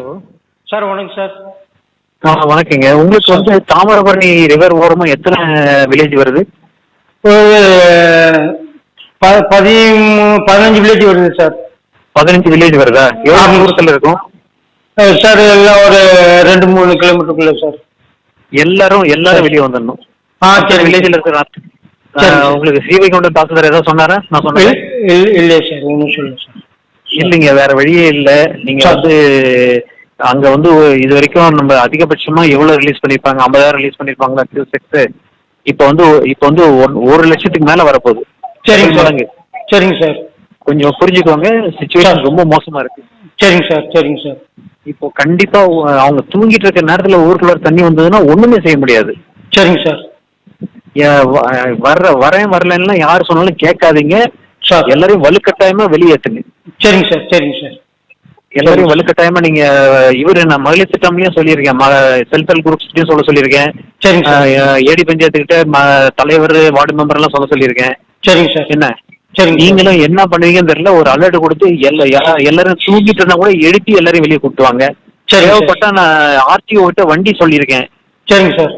Hello sir வணக்கம் sir. ஆ வணக்கங்க. உங்களுக்கு வந்து தாமிரபரணி ரிவர் ஓரமா எத்தனை வில்லேஜ் வருது? ஒரு ப பதிமூ பதினஞ்சு வில்லேஜ் வருது சார். பதினஞ்சு வில்லேஜ் வருதா? எவ்வளோ. தூரத்தில் இருக்கும்? அஹ் சார் எல்லாம் ஒரு ரெண்டு மூணு கிலோமீட்டருக்குள்ள சார். எல்லாரும் எல்லாரும் வெளியே வந்துடணும். ஆ சரி. வில்லேஜில் இருக்கிற ஆ. உங்களுக்கு ஸ்ரீவைகுண்டம் தாசில்தார் ஏதாவது சொன்னாரா? நான் சொன்னேன். இல்லையே சார் ஒன்றும் சொல்லுங்க சார். இல்லைங்க வேற வழியே இல்லை. நீங்க. வந்து அங்க வந்து இது வரைக்கும் நம்ம அதிகபட்சமா எவ்வளவு ரிலீஸ் பண்ணிருப்பாங்க? ஐம்பதாயிரம் ரிலீஸ் பண்ணிருப்பாங்களா? கியூ செக்ஸ் இப்போ வந்து இப்போ வந்து ஒரு லட்சத்துக்கு மேல வரப்போகுது. சரிங்க சார். மடங்கு. சரிங்க சார். கொஞ்சம் புரிஞ்சுக்கோங்க. சுச்சுவேஷன் ரொம்ப மோசமா இருக்கு. சரிங்க சார் சரிங்க சார். இப்போ கண்டிப்பா அவங்க தூங்கிட்டு இருக்க நேரத்துல ஊருக்குள்ள தண்ணி வந்ததுன்னா ஒண்ணுமே செய்ய முடியாது. சரிங்க சார். வர்ற வரேன் வரலன்னா யார் சொன்னாலும் கேட்காதீங்க. எல்லாரையும் வலுக்கட்டாயமா வெளியேற்றுங்க சரிங்க சார் சரிங்க சார். எல்லாரையும் வலுக்கட்டாயமா நீங்க இவரு நான் மகளிர் திட்டம்லயும் சொல்லியிருக்கேன் செல்ஃப் ஹெல்ப் குரூப்ஸ்லயும் சொல்ல சொல்லியிருக்கேன். சரிங்க ஏடி பஞ்சாயத்துக்கிட்ட தலைவர் வார்டு மெம்பர் எல்லாம் சொல்ல சொல்லியிருக்கேன். சரிங்க சார். என்ன? சார். நீங்களும் என்ன பண்ணுவீங்கன்னு தெரியல ஒரு அலர்ட் கொடுத்து எல்லா எல்லாரும் தூங்கிட்டு இருந்தா கூட எழுப்பி எல்லாரையும் வெளியே சரிங்க சார். தேவைப்பட்டா நான் ஆர்டிஓ கிட்ட வண்டி சொல்லியிருக்கேன். சரிங்க சார்.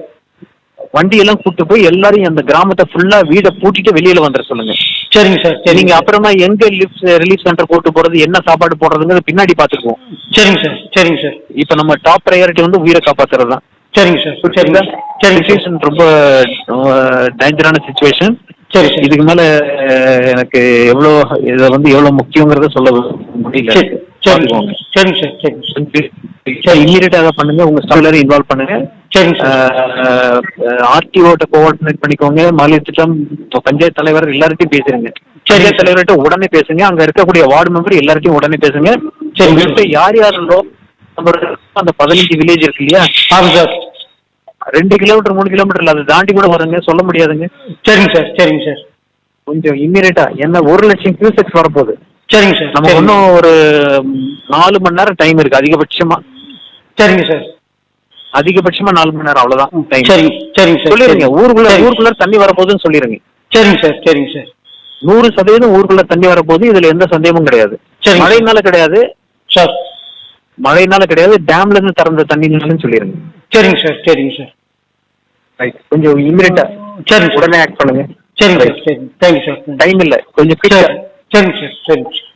வண்டி எல்லாம் கூட்டு போய் எல்லாரையும் அந்த கிராமத்தை ஃபுல்லா வீடை பூட்டிட்டு வெளியில வந்துட சொல்லுங்க. சரிங்க சார் நீங்க சரிங்க அப்புறமா எங்க ரிலீஃப் ரிலீஃப் சென்டர் போட்டு போறது என்ன சாப்பாடு போடுறதுங்கிறது பின்னாடி பாத்துக்குவோம் சரிங்க சார் சரிங்க சார். இப்ப நம்ம டாப் ப்ரையாரிட்டி வந்து உயிரை காப்பாத்துறது தான் சரிங்க சார் சரிங்க. சரிங்க சார். சுச்சுவேஷன் ரொம்ப டேஞ்சரான சுச்சுவேஷன் சரி சார். இதுக்கு மேல அஹ், எனக்கு எவ்வளோ இதை வந்து எவ்வளவு முக்கியங்கிறத சொல்ல முடியல. சரி சரிங்க சார் சரிங்க சார். சரிங்க சார் இம்மீடியட்டா பண்ணுங்க உங்க ஸ்டாஃப் எல்லாரும் இன்வால்வ் பண்ணுங்க. சார் ஆர்டிஓட்ட கோஆர்டினேட் பண்ணிக்கோங்க. மகளிர் திட்டம் பஞ்சாயத்து தலைவர் எல்லார்ட்டையும் பேசுறீங்க. பஞ்சாயத்து தலைவர்கிட்ட உடனே பேசுங்க. அங்க இருக்கக்கூடிய வார்டு மெம்பர் எல்லார்ட்டையும் உடனே பேசுங்க. சரி. யார் யார் இருந்தோ நம்ம அந்த பதினஞ்சு வில்லேஜ் இருக்கு இல்லையா? ஆமாம் சார். ரெண்டு கிலோமீட்டர் மூணு கிலோமீட்டர் அதை தாண்டி கூட வருங்க. சொல்ல முடியாதுங்க. சரிங்க சார். சரிங்க சார். கொஞ்சம் இம்மீடியட்டா என்ன ஒரு லட்சம் கியூசெக்ஸ் வரப்போகுது. சரிங்க சார். நம்ம. இன்னும் ஒரு நாலு மணி நேரம் டைம் இருக்கு அதிகபட்சமா. சரிங்க சார். அதிகபட்சமா நாலு மணி நேரம் அவ்வளவுதான். டைம் சரிங்க சரிங்க சார் சொல்லிருங்க. ஊருக்குள்ள. ஊருக்குள்ள தண்ணி வரப்போகுதுன்னு சொல்லிருங்க. சரிங்க சார் சரிங்க சார். நூறு சதவீதம் ஊருக்குள்ள தண்ணி வரப்போகுது இதுல எந்த சந்தேகமும் கிடையாது. மழைனால கிடையாது. சார். மழைனால கிடையாது டேம்ல இருந்து திறந்த தண்ணினாலும் சொல்லிருங்க. சரிங்க சார் சரிங்க சார். ரைட் கொஞ்சம் இம்மீடியட்டா சரிங்க சார். உடனே ஆக்ட் பண்ணுங்க. சரிங்க சார் சரிங்க. Thank you sir. டைம் இல்ல. கொஞ்சம் சரி. சரிங்க சார் சரிங்க சார்.